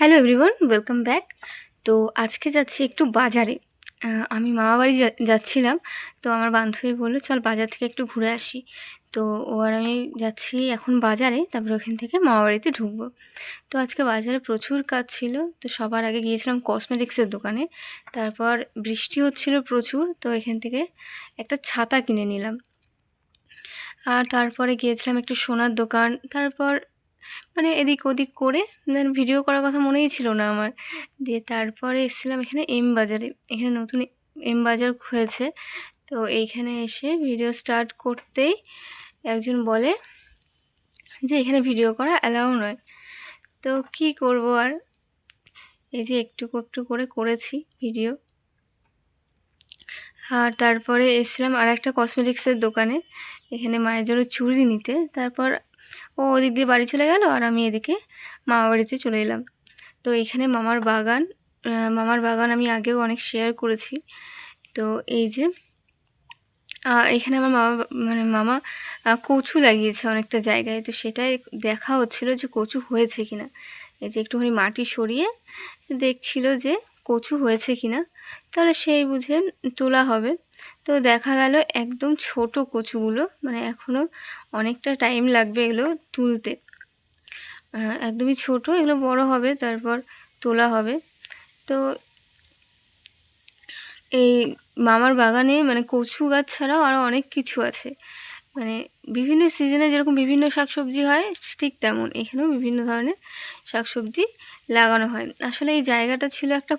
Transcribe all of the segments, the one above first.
Hello everyone welcome back তো আজকে যাচ্ছি একটু বাজারে। আমি মামা বাড়ি যাচ্ছিলাম। তো আমার বান্ধবী বলল, চল বাজার থেকে একটু ঘুরে আসি। তো ও আর আমি যাচ্ছি এখন বাজারে। তারপর ওখান থেকে মামা বাড়িতে ঢুকবো। তো আজকে বাজারে প্রচুর কাজ ছিল। তো সবার আগে গিয়েছিলাম কসমেটিক্সের দোকানে। তারপর বৃষ্টি হচ্ছিল প্রচুর। তো এখান থেকে একটা ছাতা কিনে নিলাম। আর তারপরে গিয়েছিলাম একটু সোনার দোকান। তারপর মানে এদিক ওদিক করে, দেন ভিডিও করার কথা মনেই ছিল না আমার। দিয়ে তারপরে এসেছিলাম এখানে এম বাজারে। এখানে নতুন এম বাজার হয়েছে তো এইখানে এসে ভিডিও স্টার্ট করতেই একজন বলে যে এখানে ভিডিও করা অ্যালাউ নয়। তো কি করব আর? এই যে একটু একটু করে করেছি ভিডিও আর তারপরে এসেছিলাম আর একটা কসমেটিক্সের দোকানে। এখানে মায়ের জন্য চুড়ি নিতে। তারপর ও ওদিক দিয়ে বাড়ি চলে গেল আর আমি এদিকে মামা বাড়িতে চলে এলাম। তো এখানে মামার বাগান মামার বাগান আমি আগেও অনেক শেয়ার করেছি। তো এই যে এখানে আমার মামা মানে মামা কচু লাগিয়েছে অনেকটা জায়গায়। তো সেটাই দেখা হচ্ছিল যে কচু হয়েছে কিনা। এই যে একটুখানি মাটি সরিয়ে দেখছিল যে কচু হয়েছে কিনা, তাহলে সেই বুঝে তোলা হবে। তো দেখা গেল একদম ছোট কচুগুলো মানে এখনও অনেকটা টাইম লাগবে এগুলো তুলতে। একদমই ছোট, এগুলো বড় হবে, তারপর তোলা হবে। তো এই মামার বাগানে মানে কচু গাছ ছাড়াও আরও অনেক কিছু আছে। মানে বিভিন্ন সিজনে যেরকম বিভিন্ন শাকসবজি হয়, ঠিক তেমন এখানেও বিভিন্ন ধরনের শাকসবজি লাগানো হয়। আসলে এই জায়গাটা ছিল একটা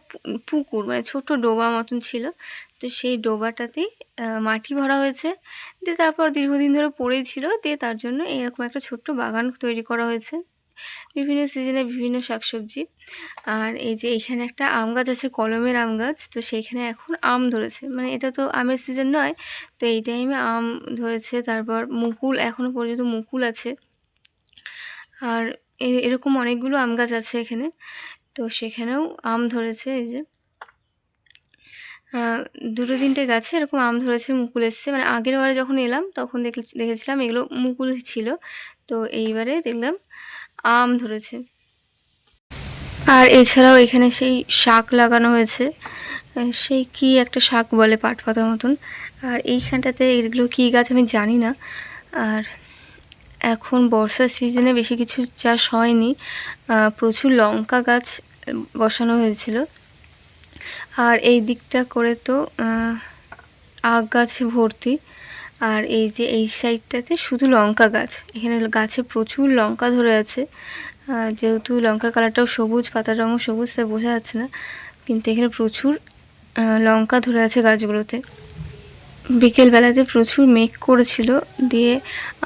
পুকুর মানে ছোট ডোবা মতন ছিল। তো সেই ডোবাটাতেই মাটি ভরা হয়েছে। দিয়ে তারপর দীর্ঘদিন ধরে পড়েই ছিল। দিয়ে তার জন্য এরকম একটা ছোট্ট বাগান তৈরি করা হয়েছে। বিভিন্ন সিজনে বিভিন্ন শাকসবজি। আর এই যে এখানে একটা আম গাছ আছে, কলমের আম গাছ, তো সেইখানে এখন আম ধরেছে। মানে এটা তো আমের সিজন নয়, তো এই টাইমে আম ধরেছে। তারপর মুকুল এখনও পর্যন্ত মুকুল আছে। আর এরকম অনেকগুলো আম গাছ আছে এখানে, তো সেখানেও আম ধরেছে এই যে। দুটো তিনটে গাছে এরকম আম ধরেছে, মুকুল এসছে। মানে আগের বারে যখন এলাম, তখন দেখে- দেখেছিলাম এগুলো মুকুল ছিল। তো এইবারে দেখলাম আম ধরেছে। আর এছাড়াও এখানে সেই শাক লাগানো হয়েছে। সেই কি একটা শাক বলে পাট পাতা মতন। আর এইখানটাতে এগুলো কী গাছ আমি জানি না। আর এখন বর্ষার সিজনে বেশি কিছু চাষ হয়নি। প্রচুর লঙ্কা গাছ বসানো হয়েছিল। আর এই দিকটা করে তো আখ গাছে ভর্তি। আর এই যে এই সাইডটাতে শুধু লঙ্কা গাছ। এখানে গাছে প্রচুর লঙ্কা ধরে আছে। যেহেতু লঙ্কার কালারটাও সবুজ, পাতার রঙও সবুজ, তাই বোঝা যাচ্ছে না। কিন্তু এখানে প্রচুর লঙ্কা ধরে আছে গাছগুলোতে। বিকেলবেলাতে প্রচুর মেঘ করেছিল। দিয়ে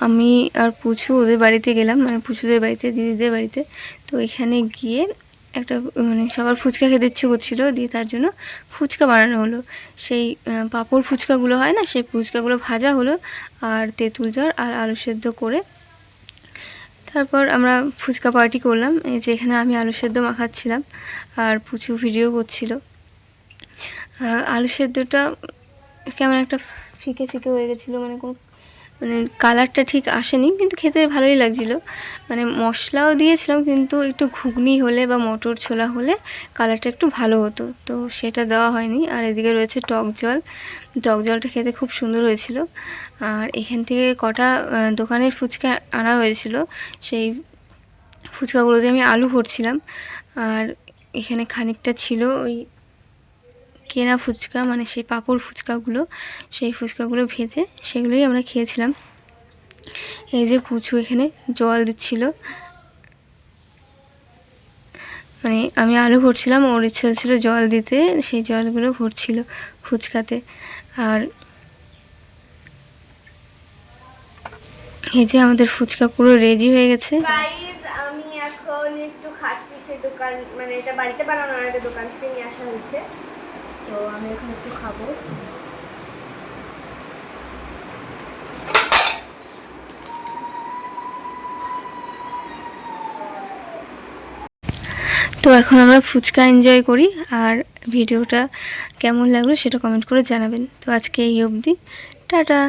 আমি আর পুচু ওদের বাড়িতে গেলাম। মানে পুচুদের বাড়িতে, দিদিদের বাড়িতে। তো এখানে গিয়ে একটা মানে সবার ফুচকা খেতে ইচ্ছে করছিল, দিয়ে তার জন্য ফুচকা বানানো হলো। সেই পাঁপড় ফুচকাগুলো হয় না, সেই ফুচকাগুলো ভাজা হলো আর তেঁতুল জল আর আলু সেদ্ধ করে। তারপর আমরা ফুচকা পার্টি করলাম, এই যে এখানে আমি আলু সেদ্ধ মাখাচ্ছিলাম আর পুচু ভিডিও করছিল। আলু সেদ্ধটা কেমন একটা ফিকে ফিকে হয়ে গেছিল মানে কোনো মানে কালারটা ঠিক আসেনি, কিন্তু খেতে ভালোই লাগছিল। মানে মশলাও দিয়েছিলাম, কিন্তু একটু ঘুগনি হলে বা মটর ছোলা হলে কালারটা একটু ভালো হতো। তো সেটা দেওয়া হয়নি। আর এদিকে রয়েছে টক জল। টক জলটা খেতে খুব সুন্দর হয়েছিল। আর এখান থেকে কটা দোকানের ফুচকা আনা হয়েছিল। সেই ফুচকাগুলো দিয়ে আমি আলু ভরছিলাম। আর এখানে খানিকটা ছিল ওই কেনা ফুচকা মানে সেই পাঁপড় ফুচকাগুলো, সেই ফুচকাগুলো ভেজে সেগুলোই আমরা খেয়েছিলাম। এই যে পুচু এখানে জল দিচ্ছিল। মানে আমি আলু ভরছিলাম, ওর ইচ্ছে হচ্ছিল জল দিতে, সেই জলগুলো ভরছিল ফুচকাতে। আর এই যে আমাদের ফুচকা পুরো রেডি হয়ে গেছে। আমি মানে এটা বাড়িতে বানানো একটা দোকান থেকে নিয়ে আসা হয়েছে। তো আমি এখন একটু খাব। তো এখন আমরা ফুচকা এনজয় করি আর ভিডিওটা কেমন লাগল সেটা কমেন্ট করে জানাবেন। তো আজকে এই অবধি। টাটা!